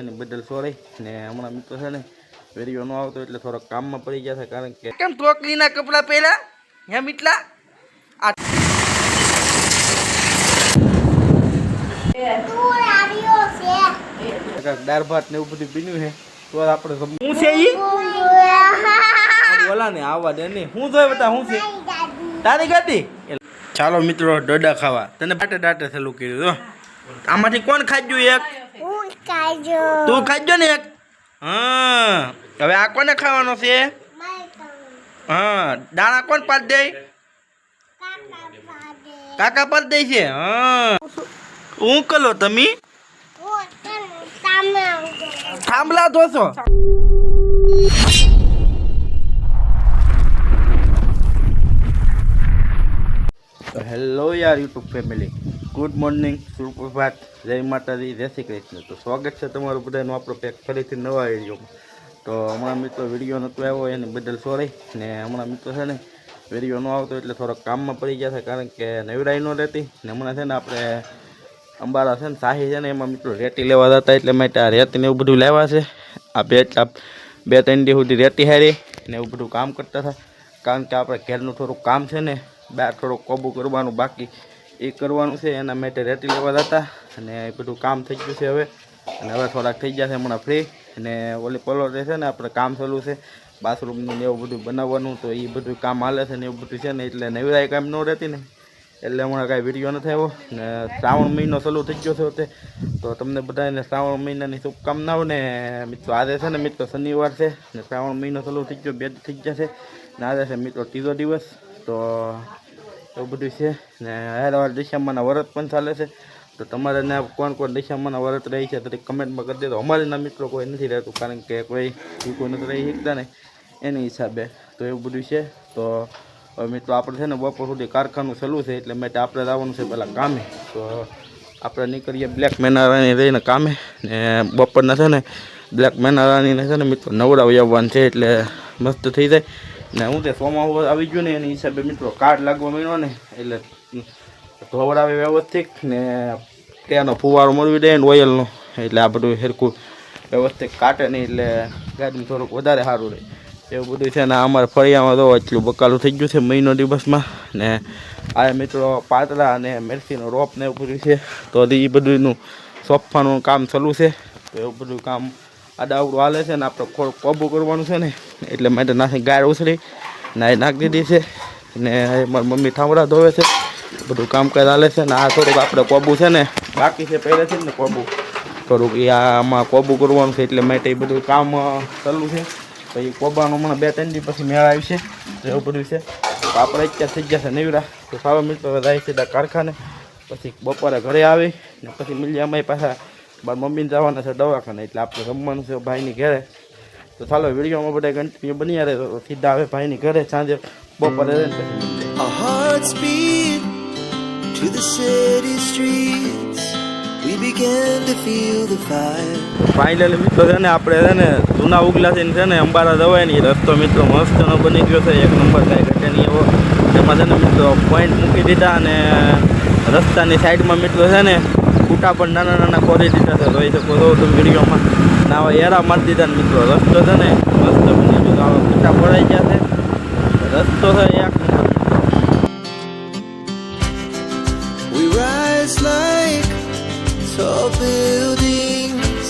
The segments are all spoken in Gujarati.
એની બદલ સોરી. ને હમણાં મિત્રો છે ને વીડિયો ન આવતો એટલે થોડોક કામમાં પડી જશે કારણ કે કેમ ટોકલીના કપડાં પહેર્યા? હે મિટલા? આ દાળ ભાત ને એવું બધું પીન્યું છે. તો આપણે શું છે ઈ? બોલા ને આવવા દે ને. હું જોઈ બતા હું છે? તારી ગાડી ચાલો મિત્રો ડોડા ખાવા. તને બાટે દાટે થેલું કર્યું આમાંથી કોણ ખાજ્યું એક? તું ખાજો ને એક? હા. હવે આ કોને ખાવાનો છે? હા. દાણા કોણ પાડ દે? કાકા પાડ. દે છે? હા. હું કલો તમે? થાંભલા ધોશો હેલો યાર યુટ્યુબ ફેમિલી ગુડ મોર્નિંગ સુપ્રભાત જય માતાજી જય શ્રી કૃષ્ણ તો સ્વાગત છે તમારું બધાનું આપણો પેક ફરીથી નવા વિડીયોમાં. તો હમણાં મિત્રો વીડિયો નહોતો આવ્યો, એની બદલ સોરી ને હમણાં મિત્રો છે ને, વીડિયો ન આવતો એટલે થોડોક કામમાં પડી ગયા છે, કારણ કે નવરાઈ ન રહેતી. ને હમણાં છે ને આપણે અંબારા છે ને સાહી છે ને, એમાં મિત્રો રેતી લેવા જતા એટલે માટે આ રેતી ને એવું બધું લેવા છે. આ બે બે ત્રણ દી સુધી રેતી હારી ને એવું બધું કામ કરતા હતા. કારણ કે આપણે ઘેરનું થોડુંક કામ છે ને બહાર થોડોક કોબુ કરવાનું બાકી એ કરવાનું છે, એના માટે રેતી લેવા જતા અને એ બધું કામ થઈ ગયું છે હવે. અને હવે થોડાક થઈ ગયા છે, હમણાં ફ્રી અને ઓલી પલોટ છે ને, આપણે કામ થયેલું છે, બાથરૂમનું ને એવું બધું બનાવવાનું, તો એ બધું કામ હાલે છે ને એવું બધું છે ને, એટલે નવીરાય કામ ન રહેતી ને. એટલે હમણાં કાંઈ વીડિયો નથી આવ્યો. ને શ્રાવણ મહિનો ચાલુ થઈ ગયો છે તે. તો તમને બધાને શ્રાવણ મહિનાની શુભકામનાઓ ને, મિત્રો, આજે છે ને, મિત્રો, શનિવાર છે. ને શ્રાવણ મહિનો ચાલુ થઈ ગયો, બે થઈ છે. ને આજે છે, મિત્રો, ત્રીજો દિવસ. તો એવું બધું છે. ને હેરવાર દિશામાંના વ્રત પણ ચાલે છે. તો તમારે ને કોણ કોણ દિશામાંના વ્રત રહી છે તો કમેન્ટમાં કરી દેજો. અમારે ના મિત્રો કોઈ નથી રહેતું, કારણ કે કોઈ કોઈ નથી રહી શકતા ને એની હિસાબે. તો એવું બધું છે. તો મિત્રો આપણે છે ને બપોર સુધી કારખાનું ચાલુ છે, એટલે માટે આપણે આવવાનું છે પહેલાં કામે. તો આપણે નીકળીએ બ્લેક મેનારાની રહીને કામે. ને બપોરના છે ને બ્લેક મેનારાની છે ને મિત્રો નવડાવી આવવાનું છે, એટલે મસ્ત થઈ જાય. ને હું તે સોમાં આવી ગયું ને એની હિસાબે મિત્રો કાર્ડ લાગવા મળ્યો ને, એટલે ધોવડાવે વ્યવસ્થિત ને ત્યાંનો ફુવારો મળવી દે ને ઓઇલનો, એટલે આ બધું સરખું વ્યવસ્થિત કાટે નહીં, એટલે ગાડીમાં થોડુંક વધારે સારું રહે. એવું બધું છે ને અમારે ફળિયામાં તો એટલું બકાલું થઈ ગયું છે મહિનો દિવસમાં, ને આ મિત્રો પાતળા અને મેરસીનો રોપ ને એવું બધું છે, તો એ બધુંનું સોંપવાનું કામ ચાલુ છે, તો એવું બધું કામ આડાવડું હાલે છે ને આપણે ખોળ કોબો કરવાનું છે ને, એટલે માટે નાખી ગાય ઉછળી નાય નાખી દીધી છે. ને મારી મમ્મી ઠામડા ધોવે છે, બધું કામકાજ હાલે છે ને આ થોડુંક આપણે કોબું છે ને, બાકી છે પહેલેથી ને કોબું. થોડુંક એ આમાં કોબું કરવાનું છે, એટલે માટે એ બધું કામ ચાલુ છે. પછી કોબાનું હમણાં બે ત્રણ દિવસ પછી મેળ છે એવું બધું છે. આપણે અત્યારે થઈ ગયા છે નવીરા. તો સારો મિત્રો જાય સીધા કારખાને, પછી બપોરે ઘરે આવી ને પછી મિલી અમારી પાછા મારા મમ્મીને જવાના છે દવાખાને એટલે આપણે જમવાનું છે ભાઈની ઘરે. તો ચાલો વિડીયોમાં બધા કન્ટિન્યુ બની રહે તો સીધા આવે ભાઈની ઘરે સાંજે બપોરે to the city streets. We began to feel the fire. Finally મિત્રો છે ને આપણે છે ને જૂના ઉગલાથી છે ને અંબારા જવાય ને એ રસ્તો મિત્રો મસ્તનો બની ગયો છે. એક નંબર કાંઈ ઘટે નહીં એવો. એમાં છે ને મિત્રો પોઈન્ટ મૂકી દીધા અને રસ્તાની સાઈડમાં મિત્રો છે ને ખૂટા પણ નાના નાના ખોરી દીધા છે જોઈ શકો છો તમે વિડીયોમાં ને આવા એરા મારી દીધા ને મિત્રો રસ્તો છે ને મસ્ત બની ગયો આવા ખૂટા પડાઈ ગયા છે રસ્તો છે એક number We rise like tall buildings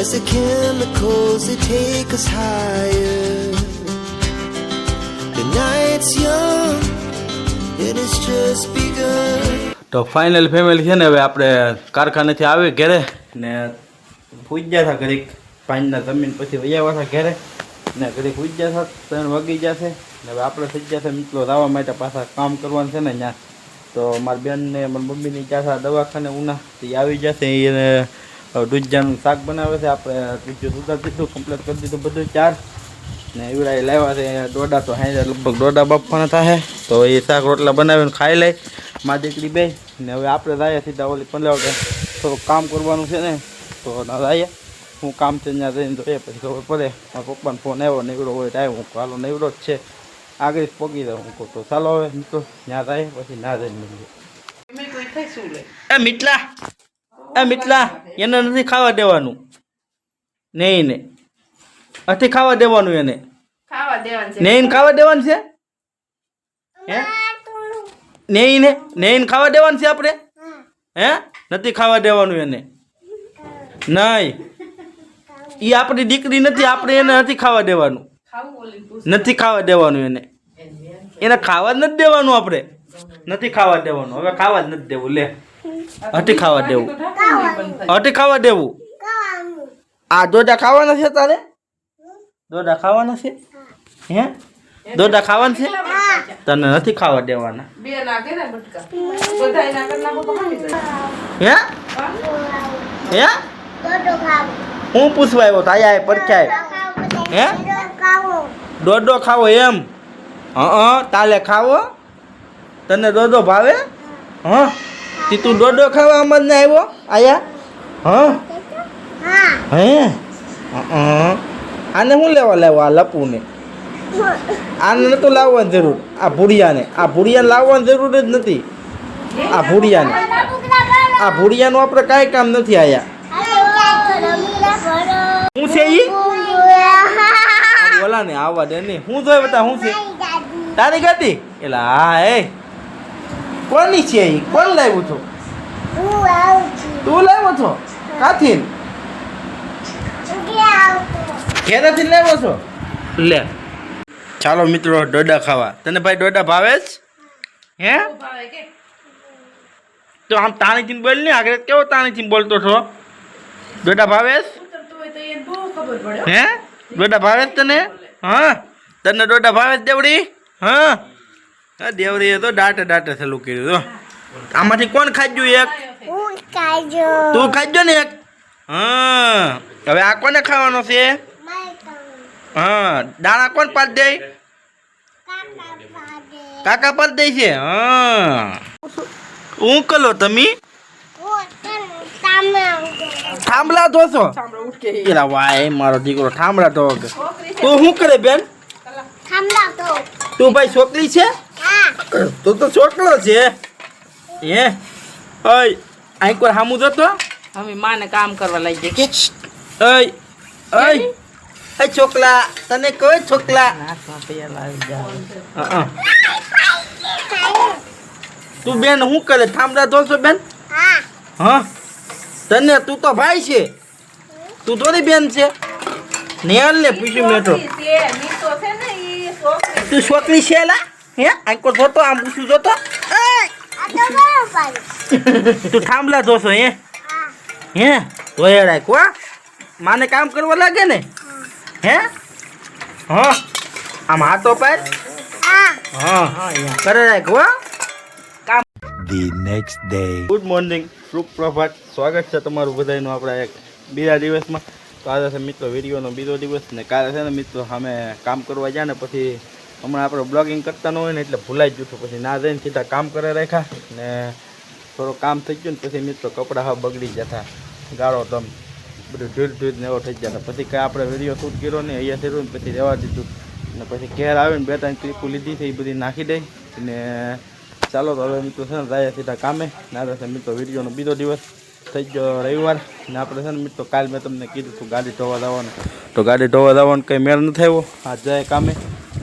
as the chemicals they take us higher. The night's young and it's just begun. તો ફાઇનલ ફેમિલી છે ને, હવે આપણે કારખાનેથી આવી ઘરે ને પૂજ્યા હતા ઘડીક પાંચના જમીન પછી વૈયા હતા ઘરે ને ઘડીક પૂજ્યા હતા ત્રણ વાગી જશે ને હવે આપણે થઈ ગયા છે મિત્રો લાવવા માટે પાછા કામ કરવાનું છે ને ત્યાં તો મારી બેનને, મારી મમ્મીની ત્યાં દવાખાને ઉના, તો એ આવી જશે એને દૂધજાનું શાક બનાવે છે, આપણે દૂધિયું સુધાર દીધું કમ્પ્લીટ કરી દીધું બધું ચાર. ને એવડા લાવ્યા છે, દોડા તો હાઈ લગભગ દોડા બાફવાના થાય તો એ શાક રોટલા બનાવીને ખાઈ લે. મા દીકરી બે ને હવે આપણે જાય સીધા ઓલી પંદર થોડુંક કામ કરવાનું છે ને તો ના જાય હું કામ છે ત્યાં જઈને જોઈએ પછી ખબર પડે. મારા પપ્પાનો ફોન આવ્યો નીકળો હોય તો હું હાલો નીકળો જ છે. આગળ પગી દઉં હું કહું તો ચાલો હવે. નીકળો ત્યાં જાય પછી ના જઈને મળીએ એ મીટલા એ મીટલા એને નથી ખાવા દેવાનું. નહીં ને અથી ખાવા દેવાનું એને. ખાવા દેવાનું નહીં ખાવા દેવાનું છે? હે? નેઈને નેઈને ખાવા દેવાનું છે આપણે? હે. નથી ખાવા દેવાનું એને. નહીં. એ આપણી દીકરી નથી આપણે એને નથી ખાવા દેવાનું. નથી ખાવા દેવાનું એને. એને ખાવા જ નથી દેવાનું આપણે. નથી ખાવા દેવાનું. હવે ખાવા જ નથી દેવું. લે. હટી ખાવા દેવું. હટી ખાવા દેવું. આ દોડા ખાવાના છે તારે? દોડા ખાવાના છે? હે? દોડા ખાવાના છે? તને નથી ખાવા દેવાના. બે નાખે ને બટકા. બધાય નાખે નાખો તો ખાવી જાય. હે? હે? હું પૂછવા આવ્યો તાયા આયા પડખ્યા હે? દોડો ખાવો એમ. હા તાલે ખાવો? તને દોડો ભાવે? હા? તી તું દોડો ખાવા આમ ને આવ્યો? આયા? હા? હે. હ? આને શું લેવા લેવા આ લપુને? આને નતું લાવવાની જરૂર. આ ભૂડિયાને આ ભૂડિયાને લાવવાની જરૂર જ નથી. આ ભૂડિયાને આ ભૂડિયાનું આપણે કાંઈ કામ નથી આયા. શું છે ઈ? બોલા ને આવવા દે ને. હું જોઈ બતા શું છે? તારી ગાડી એટલે હા એ. કોની છે ઈ? કોણ લાવ્યું છો તું લાવ્યો છો? કાથી? ઘેરેથી લાવ્યો છો? લે. ચાલો મિત્રો ડોડા ખાવા. તને ભાઈ ડોડા ભાવે જ? હે? તો આમ તાણીથી બોલ ને આગળ કેવો તાણીથી બોલતો છો? ડોડા ભાવે જ? ઉતરતું હોય તો એને બહુ ખબર પડે. હે? ડોડા ભાવે તને? હા? તને ડોડા ભાવે જ દેવડી? હા? હા દેવડીએ તો દાટે દાટે થેલું કર્યું તો આમાંથી કોણ ખાજ્યું એક? તું ખાજો ને એક? હા. હવે આ કોને ખાવાનો છે? હા. દાણા કોણ પાડી દે? કાકા પર દે છે હા. હું કલો તમે? થાંભલા ધોશો એલા વાય મારો દીકરો થાંભલા તો તું શું કરે બેન? તું ભાઈ છોકરી છે? તું તો છોકરો છે. હે? ઓય અહીં કોઈ હામું જતો. હવે માને કામ કરવા લઈ જાય કે? ઓય ઓય એ છોકલા, તને કોઈ છોકલા. તું બેન શું કરે? થાંભલા ધોશો બેન? હા? તને, તું તો ભાઈ છે. તું થોડી બેન છે. નેલ ને પૂછ્યું મેં તો. છોકરી છે લા? હે? આંકો જોતો, આમ પૂછ્યું જોતો! તું થાંભલા જોશો હે? હે? રાખ હો? માને કામ કરવા લાગે ને? હે? હા? આમ હાથો પર? હા. કરે રાખ હો. Day next day. Good morning શુભ પ્રભાત સ્વાગત છે તમારું બધાનું આપણા એક બીજા દિવસમાં. તો આજે છે મિત્રો વિડીયોનો બીજો દિવસ ને કાલે છે ને મિત્રો અમે કામ કરવા ગયા ને પછી હમણાં આપણે બ્લોગિંગ કરતા ન હોય ને એટલે ભૂલાઈ જ જતું. પછી ના જઈને સીધા કામ કરે રાખ્યા ને થોડું કામ થઈ ગયું ને પછી મિત્રો કપડાં હા બગડી જતા ગાળો દમ. બધું ઢીર ઢીર ને એવો થઈ ગયા પછી કાંઈ આપણે વીડિયો શૂટ કર્યો ને અહીંયા થયું ને પછી રહેવા દીધું. અને પછી ઘેર આવીને બે ત્રણ ક્લિપો લીધી છે, એ બધી નાખી દઈ. અને ચાલો તો હવે મિત્રો છે ને જાય સીધા કામે. ના આજે મિત્રો વિડીયોનો બીજો દિવસ થઈ ગયો રવિવાર. ને આપણે છે ને મિત્રો, કાલ મેં તમને કીધું હતું ગાડી ધોવા જવાનું. તો ગાડી ધોવા જવાનું કંઈ મેળ ન થયો આજ જાય કામે.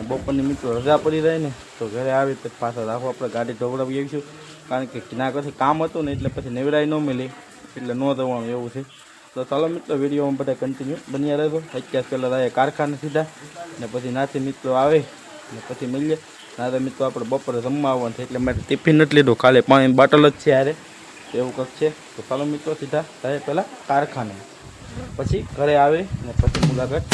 બપોરની મિત્રો રજા પડી રહી ને, તો ઘરે આવી તો પાછા રાખો આપણે ગાડી ધોવડાવી આવીશું. કારણ કે ના પછી કામ હતું ને, એટલે પછી નેવરાઈ ન મળી. એટલે ન જવાનું એવું છે. તો ચાલો મિત્રો વિડીયોમાં બધા કન્ટિન્યુ બન્યા રહેજો. અત્યાર પહેલાં જાય કારખાને સીધા. ને પછી નાથી મિત્રો આવે. ને પછી મળીએ. ના તો મિત્રો આપણે બપોરે જમવા આવવાનું છે. એટલે મેં ટિફિન નથી લીધું. ખાલી પાણી બોટલ જ છે યારે એવું કંઈક છે. તો ચાલો મિત્રો, સીધા જાય પહેલાં કારખાને. પછી ઘરે આવે ને પછી મુલાકાત.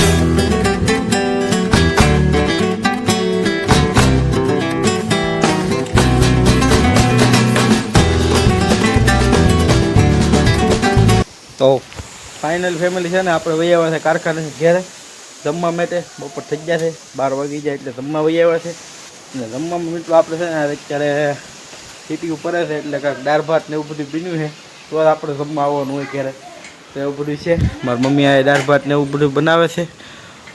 તો ફાઇનલ ફેમિલી છે ને, આપણે વહી આવ્યા છે કારખાને ઘેરે. જમવા માટે બપોર થઈ ગયા છે, બાર વાગી જાય એટલે જમવા વહી આવ્યા છે. ને જમવામાં મિત્રો આપણે છે ને અત્યારે સીટી ઉપર છે, એટલે કાંઈક દાળ ભાત ને એવું બધું બીન્યું છે. તો આપણે જમવા આવવાનું હોય ઘેરે. તો એવું બધું છે. મારી મમ્મી આ દાળ ભાત ને એવું બધું બનાવે છે.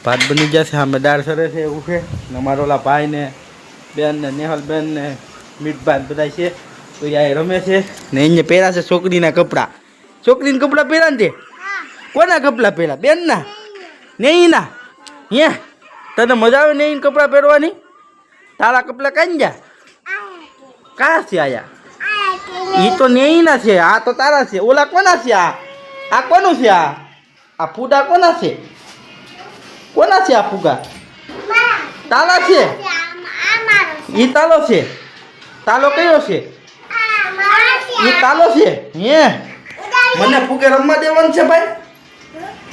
ભાત બની જશે અમે દાળ સરે છે, એવું છે. ને અમારા ઓલા ભાઈ ને, બેન ને, નેહલ બેન ને મીઠ ભાત બધા છે. તો એ રમે છે. ને એને પહેર્યા છે છોકરીના કપડાં. છોકરીના કપડાં પહેર્યા ને કોના કપડાં પહેરા બેનના? નેહીના હે? તને મજા આવે નહીં કપડાં પહેરવાની? તારા કપડાં કાંઈ ગયા કા છે આયા? એ તો નેહીના છે, આ તો તારા છે. ઓલા કોના છે આ? આ કોનું છે આ? આ ફૂડા કોના છે? કોના છે આ ફૂગા? તાલા છે? એ તાલો છે? તાલો કયો છે? એ તાલો છે? હે? મને ફૂગે રમવા દેવાનું છે ભાઈ.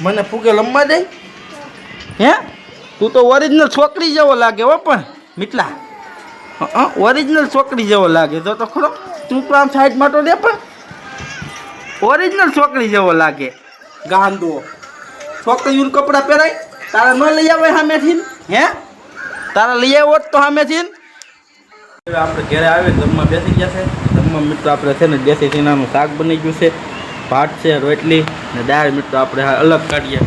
મને ફૂગે લંબા દે? હે? તું તો ઓરિજિનલ છોકરી જેવો લાગે હો પણ. મીટલા ઓરિજિનલ છોકરી જેવો લાગે. જો તો ખરો. તું તો આમ સાઈડ માટો દે પણ. ઓરિજિનલ છોકરી જેવો લાગે. ગાંધો છોકરીઓને કપડાં પહેરાય? તારા ન લઈ આવે સામેથી? હે? તારા લઈ આવ્યો તો સામેથી? આપણે ઘરે આવે જમવા બેસી ગયા છે. જમવા મિત્રો આપણે છે ને દેશી સીનાનું શાક બની ગયું છે. ભાત છે, રોટલી ને દાળ. મિત્રો, આપણે અલગ કાઢીએ.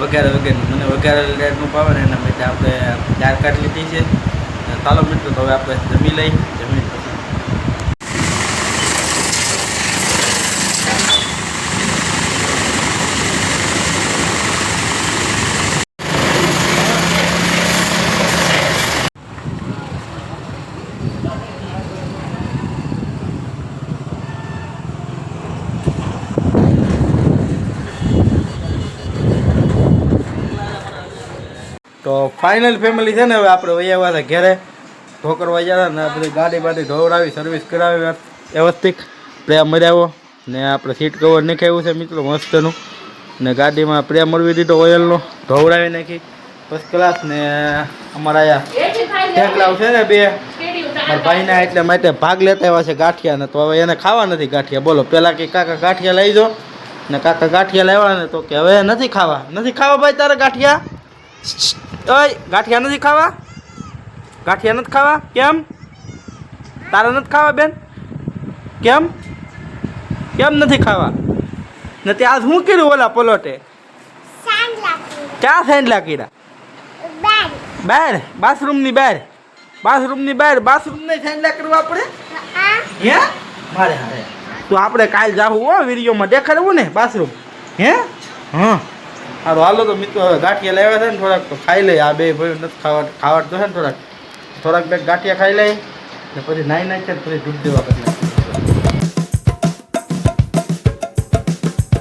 વગેરે વગેરે મને વગેરે દાળનું ભાવે ને એના માટે આપણે દાળ કાઢી લીધી છે. કાલો મિત્રો, તો હવે આપણે જમી લઈ જમી પછી તો ફાઇનલ ફેમિલી છે ને, હવે આપણે વહી આવ્યા હતા ઘરે. ઠોકર ગયા હતા ને બધી ગાડી બાડી ધોવડાવી સર્વિસ કરાવી વ્યવસ્થિત. પ્રેમ મર્યાવો ને આપણે સીટ કવર નાખાવ્યું છે મિત્રો, મસ્તનું. ને ગાડીમાં પ્રેમ મળવી દીધો ઓઇલનો ધોવડાવી નાખી. ફર્સ્ટ ક્લાસ ને અમારા અહીંયા ઠેકલાવ છે ને બે. મારા ભાઈના એટલે માટે ભાગ લેતા આવ્યા છે ગાંઠિયા ને તો હવે એને ખાવા નથી ગાંઠિયા. બોલો, પેલા કે કાકા ગાંઠિયા લઈ જાઓ ને કાકા ગાંઠિયા લાવ્યા ને તો કે હવે નથી ખાવા. નથી ખાવા ભાઈ તારે ગાંઠિયા? ઓય, ગાંઠિયા નથી ખાવા? ગાંઠિયા નથી ખાવા? કેમ? તારા નથી ખાવા, બેન? કેમ? કેમ નથી ખાવા? નથી આજ શું કર્યું ઓલા પલોટે? ક્યાં સાંડલા કર્યા? બહાર, બાથરૂમની બહાર. બાથરૂમની બહાર, બાથરૂમની સાંડલા લાકડું આપણે? હે? મારે હારે તો આપણે કાલ જાવું હો, વિડીયોમાં દેખાડવું ને બાથરૂમ. હે? હા. સારું હાલો તો મિત્રો, હવે ગાંઠિયા લાવ્યા છે ને થોડાક, તો ખાઈ લઈએ. આ બે ભાઈ નથી ખાવા ખાવા તો છે ને થોડાક. થોડાક બે ગાંઠિયા ખાઈ લઈએ ને પછી નાઈ નાખીએ પછી દૂધ દેવા કરી